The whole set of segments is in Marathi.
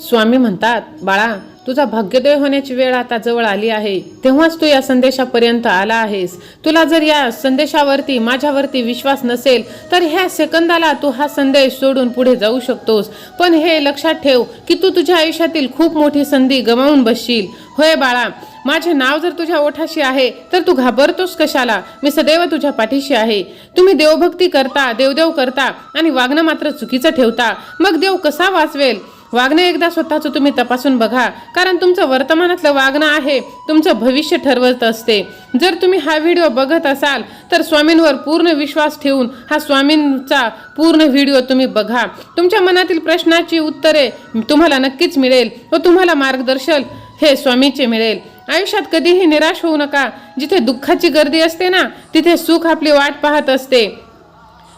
स्वामी म्हणतात बाळा तुझा भाग्योदय होण्याची वेळ आता जवळ आली आहे. तेव्हाच तू या संदेशापर्यंत आला आहेस. तुला जर या संदेशावरती माझ्यावरती विश्वास नसेल तर ह्या सेकंदाला तू हा संदेश सोडून पुढे जाऊ शकतोस. पण हे लक्षात ठेव की तू तुझ्या आयुष्यातील खूप मोठी संधी गमावून बसशील. होय बाळा माझे नाव जर तुझ्या ओठाशी आहे तर तू घाबरतोस कशाला? मी सदैव तुझ्या पाठीशी आहे. तुम्ही देवभक्ती करता देवदेव करता आणि वागणं मात्र चुकीचं ठेवता. मग देव कसा वाचवेल? वागणं एकदा स्वतःचं तुम्ही तपासून बघा. कारण तुमचं वर्तमानातलं वागणं आहे तुमचं भविष्य ठरवत असते. जर तुम्ही हा व्हिडिओ बघत असाल तर स्वामींवर पूर्ण विश्वास ठेवून हा स्वामींचा पूर्ण व्हिडिओ तुम्ही बघा. तुमच्या मनातील प्रश्नाची उत्तरे तुम्हाला नक्कीच मिळेल व तुम्हाला मार्गदर्शन हे स्वामीचे मिळेल. आयुष्यात कधीही निराश होऊ नका. जिथे दुःखाची गर्दी असते ना तिथे सुख आपली वाट पाहत असते.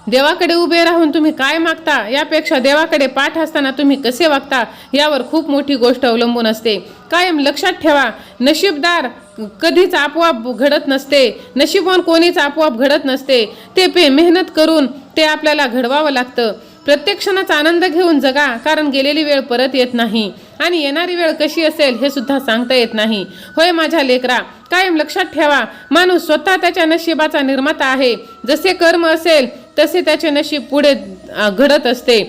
देवाकडे उभे राहून तुम्ही काय मागता? यापेक्षा देवाकडे पाठ असताना तुम्ही कसे वागता? यावर खूप मोठी गोष्ट अवलंबून असते. कायम लक्षात ठेवा नशीबदार कधीच आपोआप घडत नसते. नशीबवान कोणीच आपोआप घडत नसते. ते पे मेहनत करून ते आपल्याला घडवावं लागतं. प्रत्येक क्षणाचा आनंद घेऊन जगा कारण गेलेली वेळ परत येत नाही. आणि येणारी वेळ कशी असेल हे सुद्धा सांगता येत नाही. होय माझ्या लेकरा कायम लक्षात ठेवा माणूस स्वतः त्याच्या नशिबाचा निर्माता आहे. जसे कर्म असेल तसे त्याचे नशीब पुढे घडत असते.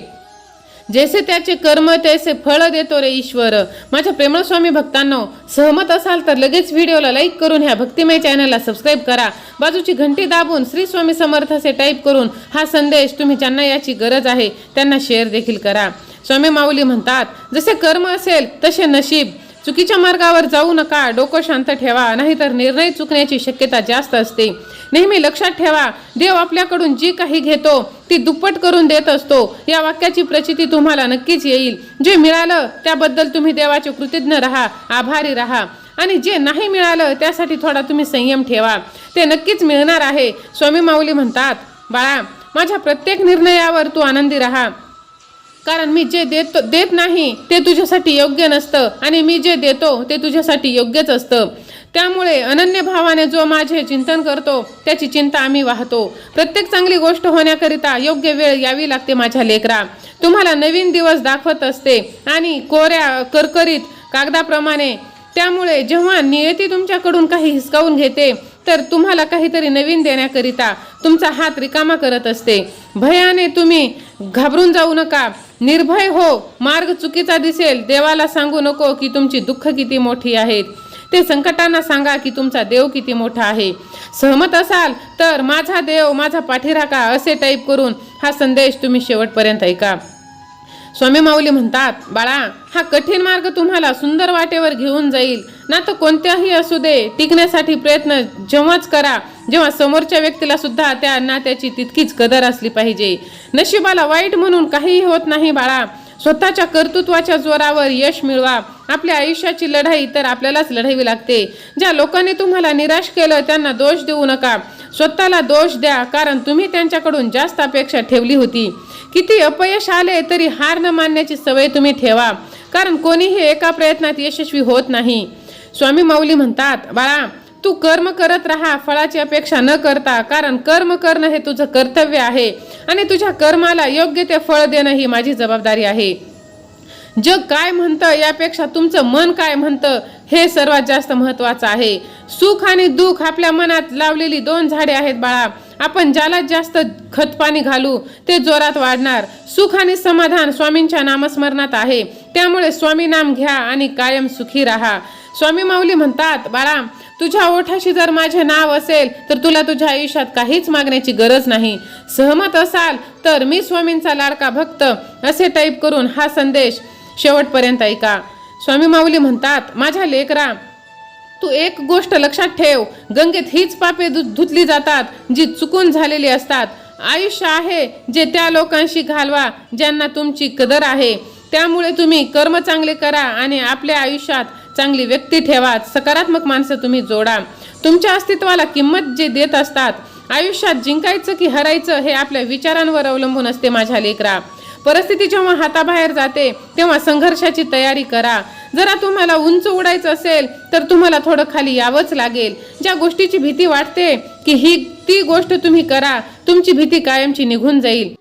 जैसे त्याचे कर्म तैसे फळ देतो रे ईश्वर. माझ्या प्रेमळ स्वामी भक्तांनो सहमत असाल तर लगेच व्हिडिओला लाईक करून ह्या भक्तिमय चॅनलला सबस्क्राईब करा. बाजूची घंटी दाबून श्री स्वामी समर्थ असे टाईप करून हा संदेश तुम्ही ज्यांना याची गरज आहे त्यांना शेअर देखील करा. स्वामी माऊली म्हणतात जसे कर्म असेल तसे नशीब. चुकीच्या मार्गावर जाऊ नका डोकं शांत ठेवा नाहीतर निर्णय चुकण्याची शक्यता जास्त असते. नेहमी लक्षात ठेवा देव आपल्याकडून जी काही घेतो ती दुप्पट करून देत असतो. या वाक्याची प्रचिती तुम्हाला नक्कीच येईल. जे मिळालं त्याबद्दल तुम्ही देवाचे कृतज्ञ राहा आभारी राहा. आणि जे नाही मिळालं त्यासाठी थोडा तुम्ही संयम ठेवा. ते नक्कीच मिळणार आहे स्वामी माऊली म्हणतात. बाळा माझ्या प्रत्येक निर्णयावर तू आनंदी राहा. कारण मी जे देत देत नाही ते तुझ्यासाठी योग्य नसतं. आणि मी जे देतो ते तुझ्यासाठी योग्यच असतं. त्यामुळे अनन्य भावाने जो माझे चिंतन करतो त्याची चिंता आम्ही वाहतो. प्रत्येक चांगली गोष्ट होण्याकरिता योग्य वेळ यावी लागते माझ्या लेकरा. तुम्हाला नवीन दिवस दाखवत असते आणि कोऱ्या करकरीत कागदाप्रमाणे. त्यामुळे जेव्हा नियती तुमच्याकडून काही हिसकावून घेते तर तुम्हाला काहीतरी नवीन देण्याकरिता तुमचा हात रिकामा करत असते. भयाने तुम्ही घाबरून जाऊ नका. निर्भय हो मार्ग चुकीचा दिसेल. देवाला सांगू नको की तुमची दुःख किती मोठी आहेत. ते संकटांना सांगा की तुमचा देव किती मोठा आहे. सहमत असाल तर माझा देव माझा पाठीराखा असे टाईप करून हा संदेश तुम्ही शेवटपर्यंत ऐका. स्वामी माऊली म्हणतात बाळा हा कठीण मार्ग तुम्हाला सुंदर वाटेवर घेऊन जाईल. ना तर कोणत्याही असू दे टिकण्यासाठी प्रयत्न जेव्हाच करा जेव्हा समोरच्या व्यक्तीला सुद्धा त्या नात्याची तितकीच कदर असली पाहिजे. नशिबाला वाईट म्हणून काहीही होत नाही बाळा. स्वतःच्या कर्तृत्वाच्या जोरावर यश मिळवा. आपल्या आयुष्याची लढाई तर आपल्यालाच लढावी लागते. ज्या लोकांनी तुम्हाला निराश केलं त्यांना दोष देऊ नका. स्वतःला दोष द्या कारण तुम्ही त्यांच्याकडून जास्त अपेक्षा ठेवली होती. किती अपयश आले तरी हार न मानण्याची सवय तुम्ही ठेवा कारण कोणीही एका प्रयत्नात यशस्वी होत नाही. स्वामी माऊली म्हणतात बाळा तू कर्म करत राहा फळाची अपेक्षा न करता कारण कर्म करणं हे तुझं कर्तव्य आहे आणि तुझ्या कर्माला योग्य ते फळ देणं ही माझी जबाबदारी आहे. जग काय म्हणतं यापेक्षा तुमचं मन काय म्हणतं हे सर्वात जास्त महत्वाचं आहे. सुख आणि दुःख आपल्या मनात लावलेली दोन झाडे आहेत बाळा. आपण ज्याला जास्त खतपाणी घालू ते जोरात वाढणार. सुख आणि समाधान स्वामींच्या नामस्मरणात आहे. त्यामुळे स्वामी नाम घ्या आणि कायम सुखी राहा. स्वामी माऊली म्हणतात बाळा तुझ्या ओठाशी जर माझे नाव असेल तर तुला तुझ्या आयुष्यात काहीच मागण्याची गरज नाही. सहमत असाल तर मी स्वामींचा लाडका भक्त असे टाईप करून हा संदेश शेवटपर्यंत ऐका. स्वामी माऊली म्हणतात माझ्या लेकरा तू एक गोष्ट लक्षात ठेव. गंगेत हीच पापे धु- धुतली जातात जी चुकून झालेली असतात. आयुष्य आहे जे त्या लोकांशी घालवा ज्यांना तुमची कदर आहे. त्यामुळे तुम्ही कर्म चांगले करा आणि आपल्या आयुष्यात चांगली व्यक्ती ठेवा. सकारात्मक माणसं तुम्ही जोडा. तुमच्या अस्तित्वाला किंमत जे देत असतात आयुष्यात जिंकायचं की हरायचं हे आपल्या विचारांवर अवलंबून असते माझ्या लेकरा. परिस्थिती जेव्हा हाताबाहेर जाते तेव्हा संघर्षाची तयारी करा. जरा तुम्हाला उंच उडायचं असेल तर तुम्हाला थोडं खाली यावंच लागेल. ज्या गोष्टीची भीती वाटते की ही ती गोष्ट तुम्ही करा. तुमची भीती कायमची निघून जाईल.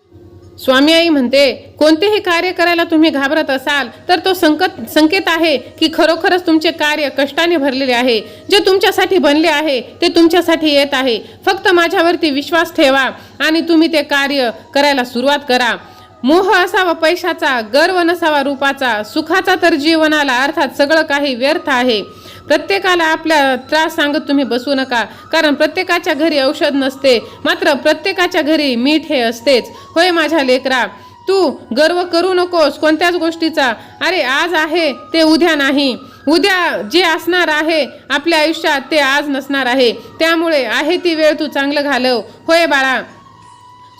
स्वामी आई म्हणते कोणतेही कार्य करायला तुम्ही घाबरत असाल तर तो संकट संकेत आहे की खरोखरच तुमचे कार्य कष्टाने भरलेले आहे. जे तुमच्यासाठी बनले आहे ते तुमच्यासाठी येत आहे. फक्त माझ्यावरती विश्वास ठेवा आणि तुम्ही ते कार्य करायला सुरुवात करा. मोह असावा पैशाचा गर्व नसावा रूपाचा सुखाचा तर जीवनाला अर्थात सगळं काही व्यर्थ आहे. प्रत्येकाला आपल्या त्रास सांगत तुम्ही बसू नका कारण प्रत्येकाच्या घरी औषध नसते मात्र प्रत्येकाच्या घरी मीठ हे असतेच. होय माझ्या लेकरा तू गर्व करू नकोस कोणत्याच गोष्टीचा. अरे आज आहे ते उद्या नाही. उद्या जे असणार आहे आपल्या आयुष्यात ते आज नसणार आहे. त्यामुळे आहे ती वेळ तू चांगलं घालव. होय बाळा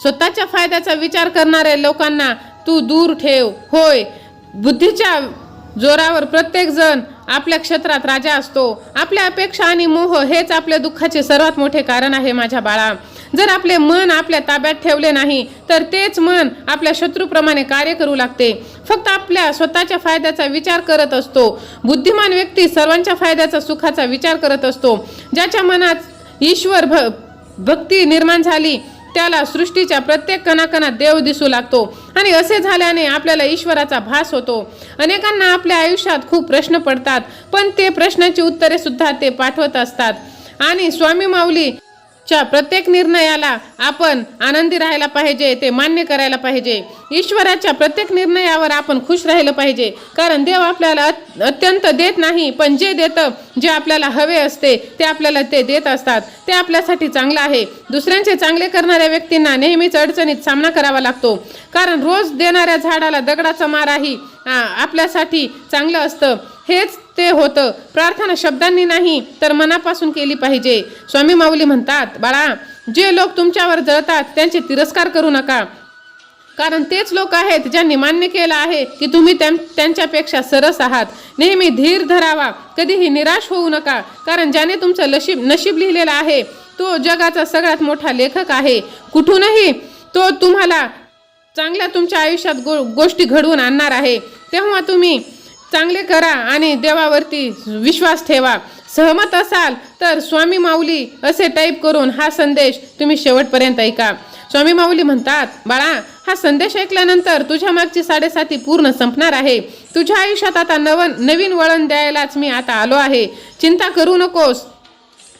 स्वतःच्या फायद्याचा विचार करणाऱ्या लोकांना तू दूर ठेव. होय बुद्धीच्या जोरावर प्रत्येक जण आपल्या क्षेत्रात राजा असतो. आपल्या अपेक्षा आणि मोह हेच आपल्या दुःखाचे सर्वात मोठे कारण आहे माझ्या बाळा. जर आपले मन आपल्या ताब्यात ठेवले नाही तर तेच मन आपल्या शत्रूप्रमाणे कार्य करू लागते. फक्त आपल्या स्वतःच्या फायद्याचा विचार करत असतो. बुद्धिमान व्यक्ती सर्वांच्या फायद्याचा सुखाचा विचार करत असतो. ज्याच्या मनात ईश्वर भ भक्ती निर्माण झाली त्याला सृष्टीच्या प्रत्येक कणाकणात देव दिसू लागतो. आणि असे झाल्याने आपल्याला ईश्वराचा भास होतो. अनेकांना आपल्या आयुष्यात खूप प्रश्न पडतात पण ते प्रश्नाची उत्तरे सुद्धा ते पाठवत असतात. आणि स्वामी माऊली च्या प्रत्येक निर्णयाला आपण आनंदी राहायला पाहिजे ते मान्य करायला पाहिजे. ईश्वराच्या प्रत्येक निर्णयावर आपण खुश राहिलं पाहिजे. कारण देव आपल्याला अत्यंत देत नाही पण जे देतं जे आपल्याला हवे असते ते आपल्याला ते देत असतात. ते आपल्यासाठी चांगलं आहे. दुसऱ्यांचे चांगले करणाऱ्या व्यक्तींना नेहमीच अडचणीत सामना करावा लागतो. कारण रोज देणाऱ्या झाडाला दगडाचा माराही आपल्यासाठी चांगलं असतं. हेच ते होतं. प्रार्थना शब्दांनी नाही तर मनापासून केली पाहिजे. स्वामी माऊली म्हणतात बाळा जे लोक तुमच्यावर जळतात त्यांचे तिरस्कार करू नका. कारण तेच लोक आहेत ज्यांनी मान्य केलं आहे की तुम्ही त्यां त्यांच्यापेक्षा सरस आहात. नेहमी धीर धरावा. कधीही निराश होऊ नका. कारण ज्याने तुमचं नशीब नशीब लिहिलेलं आहे तो जगाचा सगळ्यात मोठा लेखक आहे. कुठूनही तो तुम्हाला चांगल्या तुमच्या आयुष्यात गो गोष्टी घडवून आणणार आहे. तेव्हा तुम्ही चांगले करा आणि देवावरती विश्वास ठेवा. सहमत असाल तर स्वामी माऊली असे टाईप करून हा संदेश तुम्ही शेवटपर्यंत ऐका. स्वामी माऊली म्हणतात बाळा हा संदेश ऐकल्यानंतर तुझ्या मागची साडेसाती पूर्ण संपणार आहे. तुझ्या आयुष्यात आता नवन नवीन वळण द्यायलाच मी आता आलो आहे. चिंता करू नकोस.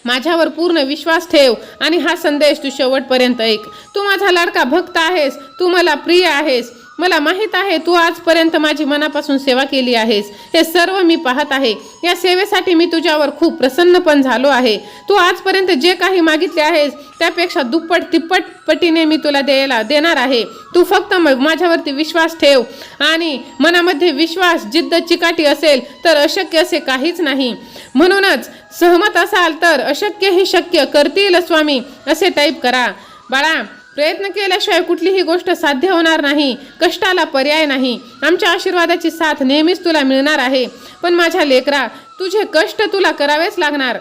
माझ्यावर पूर्ण विश्वास ठेव आणि हा संदेश तू शेवटपर्यंत ऐक. तू माझा लाडका भक्त आहेस. तू मला प्रिय आहेस. मला माहीत आहे तू आजपर्यंत माझी मनापासून सेवा केली आहेस. हे सर्व मी पाहत आहे. या सेवेसाठी मी तुझ्यावर खूप प्रसन्न पण झालो आहे. तू आजपर्यंत जे काही मागितले आहेस त्यापेक्षा दुप्पट तिप्पट पटीने मी तुला द्यायला देणार आहे. तू फक्त माझ्यावरती विश्वास ठेव. आणि मनामध्ये विश्वास जिद्द चिकाटी असेल तर अशक्य असे काहीच नाही. म्हणूनच सहमत असाल तर अशक्य हे शक्य करतील स्वामी असे टाईप करा. बाळा प्रयत्न केल्याशिवाय कुठलीही गोष्ट साध्य होणार नाही. कष्टाला पर्याय नाही. आमच्या आशीर्वादाची साथ नेहमीच तुला मिळणार आहे. पण माझ्या लेकरा तुझे कष्ट तुला करावेच लागणार.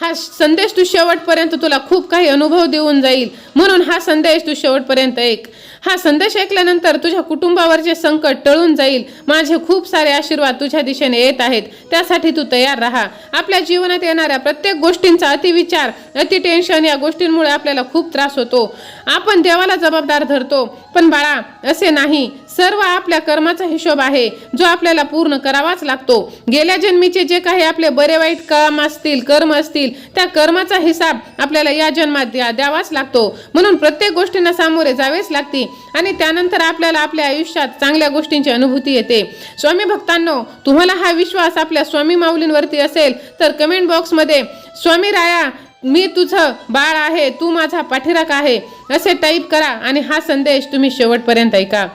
हा संदेश तू शेवटपर्यंत तुला खूप काही अनुभव देऊन जाईल. म्हणून हा संदेश तू शेवटपर्यंत ऐक. हा संदेश ऐकल्यानंतर तुझ्या कुटुंबावरचे संकट टळून जाईल माझे खूप सारे आशीर्वाद तुझ्या दिशेने येत आहेत. त्यासाठी तू तयार राहा. आपल्या जीवनात येणाऱ्या प्रत्येक गोष्टींचा अतिविचार अति टेन्शन या गोष्टींमुळे आपल्याला खूप त्रास होतो. आपण देवाला जबाबदार धरतो. पण बाळा असे नाही. सर्व आपल्या कर्माचा हिशोब आहे जो आपल्याला पूर्ण करावाच लागतो. गेल्या जन्मीचे जे काही आपले बरे वाईट काम असतील कर्म असतील त्या कर्माचा हिसाब आपल्याला या जन्मात द्या द्यावाच लागतो. म्हणून प्रत्येक गोष्टींना सामोरे जावेच लागते आणि त्यानंतर आपल्याला आपल्या आयुष्यात चांगल्या गोष्टींची अनुभूती येते. स्वामी भक्तांनो तुम्हाला हा विश्वास आपल्या स्वामी माऊलींवरती असेल तर कमेंट बॉक्समध्ये स्वामी राया मी तुझं बाळ आहे तू माझा पाठीराक आहे असे टाईप करा आणि हा संदेश तुम्ही शेवटपर्यंत ऐका.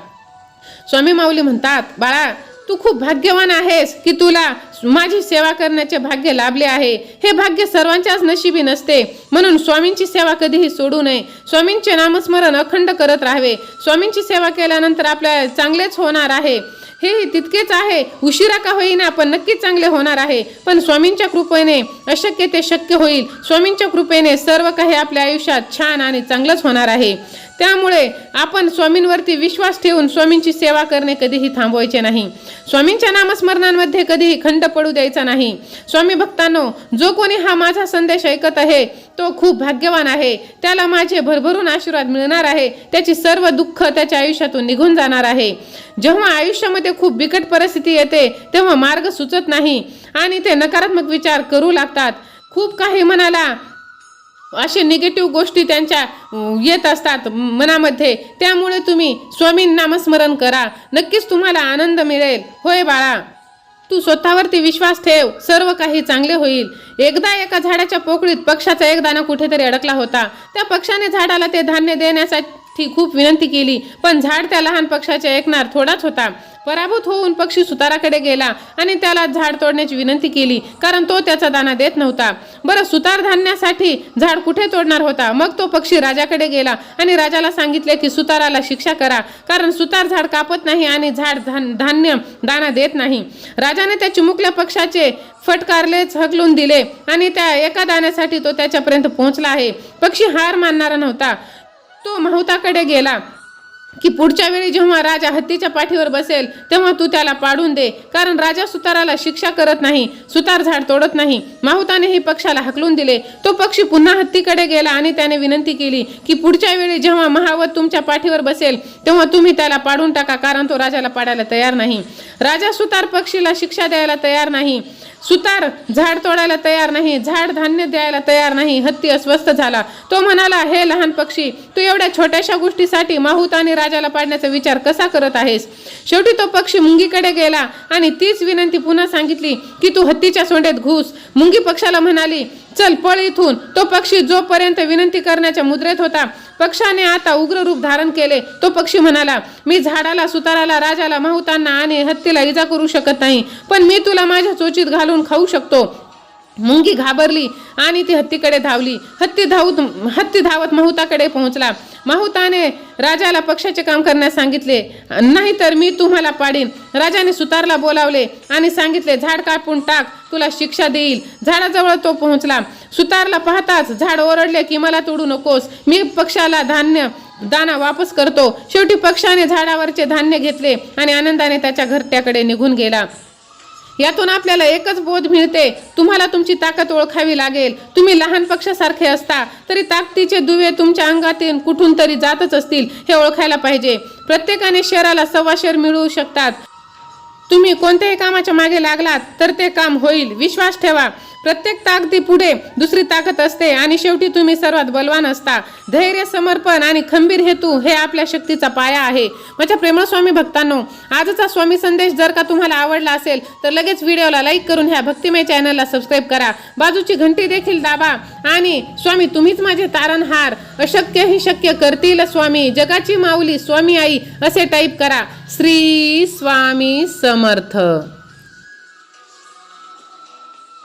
स्वामी माऊली म्हणतात बाळा तू खूप भाग्यवान आहेस की तुला माझी सेवा करण्याचे भाग्य लाभले आहे. हे भाग्य सर्वांच्याच नशिबी नसते. म्हणून स्वामींची सेवा कधीही सोडू नये. स्वामींचे नामस्मरण अखंड करत राहावे. स्वामींची सेवा केल्यानंतर आपल्या चांगलेच होणार आहे. हेही तितकेच आहे. उशिरा का होईना पण नक्कीच चांगले होणार आहे. पण स्वामींच्या कृपेने अशक्य ते शक्य होईल. स्वामींच्या कृपेने सर्व काही आपल्या आयुष्यात छान आणि चांगलंच होणार आहे. त्यामुळे आपण स्वामींवरती विश्वास ठेवून स्वामींची सेवा करणे कधीही थांबवायचे नाही. स्वामींच्या नामस्मरणांमध्ये कधीही खंड पडू द्यायचा नाही. स्वामी भक्तांनो जो कोणी हा माझा संदेश ऐकत आहे तो खूप भाग्यवान आहे. त्याला माझे भरभरून आशीर्वाद मिळणार आहे. त्याची सर्व दुःख त्याच्या आयुष्यातून निघून जाणार आहे. जेव्हा आयुष्यामध्ये खूप बिकट परिस्थिती येते तेव्हा मार्ग सुचत नाही आणि ते नकारात्मक विचार करू लागतात. खूप काही मनाला असे निगेटिव्ह गोष्टी त्यांच्या येत असतात मनामध्ये. त्यामुळे तुम्ही स्वामी नामस्मरण करा. नक्कीच तुम्हाला आनंद मिळेल. होय बाळा. तू स्वतःवरती विश्वास ठेव. सर्व काही चांगले होईल. एकदा एका झाडाच्या पोकळीत पक्षाचा एक दाना कुठेतरी अडकला होता. त्या पक्षाने झाडाला ते धान्य देण्यासाठी खूप विनंती केली. पण झाड त्या लहान पक्षाच्या ऐकणार थोडाच होता. पराभूत होऊन पक्षी सुताराकडे गेला आणि त्याला झाड तोडण्याची विनंती केली कारण तो त्याचा दाना देत नव्हता. बरं सुतार धान्यासाठी झाड कुठे तोडणार होता? मग तो पक्षी राजाकडे गेला आणि राजाला सांगितले की सुताराला शिक्षा करा कारण सुतार झाड कापत नाही आणि झाड धान्य दाना देत नाही. राजाने त्या चिमुकल्या पक्षाचे फटकारले हकलून दिले आणि त्या एका दाण्यासाठी तो त्याच्यापर्यंत पोहोचला आहे. पक्षी हार मानणारा नव्हता. तो महताकडे गेला. की पुढच्या वेळी जेव्हा राजा हत्तीच्या पाठीवर बसेल तेव्हा तू त्याला पाडून दे. कारण राजा सुताराला शिक्षा करत नाही सुतार झाड तोडत नाही. माहुतानेही पक्षाला हकलून दिले. तो पक्षी पुन्हा हत्तीकडे गेला आणि त्याने विनंती केली की पुढच्या वेळी जेव्हा महावत तुमच्या पाठीवर बसेल तेव्हा तुम्ही त्याला पाडून टाका कारण तो राजाला पाडायला तयार नाही. राजा सुतार पक्षीला शिक्षा द्यायला तयार नाही. सुतार झाड तोडायला तयार नाही झाड धान्य द्यायला तयार नाही हत्ती अस्वस्थ झाला. तो म्हणाला हे लहान पक्षी तू एवढ्या छोट्याशा गोष्टीसाठी माहूत आणि राजाला पाडण्याचा विचार कसा करत आहेस? शेवटी तो पक्षी मुंगीकडे गेला आणि तीच विनंती पुन्हा सांगितली की तू हत्तीच्या सोंडेत घुस. मुंगी पक्षाला म्हणाली चल पळ इथून. तो पक्षी जोपर्यंत विनंती करण्याच्या मुद्रेत होता पक्षाने आता उग्र रूप धारण केले. तो पक्षी म्हणाला मी झाडाला सुताराला राजाला माहुतांना आणि हत्तीला इजा करू शकत नाही पण मी तुला माझ्या चोचीत घालून खाऊ शकतो. मुंगी घाबरली आणि ती हत्तीकडे धावली. हत्ती धावत हत्ती धावत माहुताकडे पोहोचला. माहुताने राजाला पक्षाचे काम करण्यास सांगितले नाहीतर मी तुम्हाला पाडीन. राजाने सुतारला बोलावले आणि सांगितले झाड कापून टाक तुला शिक्षा देईल. झाडाजवळ तो पोहोचला. सुतारला पाहताच झाड ओरडले की मला तोडू नकोस. मी पक्षाला धान्य दाना वापस करतो. शेवटी पक्षाने झाडावरचे धान्य घेतले आणि आनंदाने त्याच्या घरट्याकडे निघून गेला. यातून आपल्याला एकच बोध मिळते. तुम्हाला तुमची ताकद ओळखावी लागेल. तुम्ही लहान पक्षासारखे असता तरी ताकदीचे दुवे तुमच्या अंगातून कुठून तरी जातच असतील हे ओळखायला पाहिजे. प्रत्येकाने शहराला सव्वा शेर मिळवू शकतात. तुम्ही कोणत्याही कामाच्या मागे लागलात तर ते काम होईल. विश्वास ठेवा. प्रत्येक ताकदी पुढे दुसरी ताकद असते आणि शेवटी तुम्ही सर्वात बलवान असता. धैर्य समर्पण आणि खंबीर हेतू हे आपल्या शक्तीचा पाया आहे. माझ्या प्रेमळ स्वामी भक्तांनो आजचा स्वामी संदेश जर का तुम्हाला आवडला असेल तर लगेच व्हिडिओला लाईक करून ह्या भक्तिमय चॅनलला सबस्क्राईब करा. बाजूची घंटी देखील दाबा. आणि स्वामी तुम्हीच माझे तारणहार. अशक्य ही शक्य करतील स्वामी. जगाची माऊली स्वामी आई असे टाईप करा. श्री स्वामी समर्थ.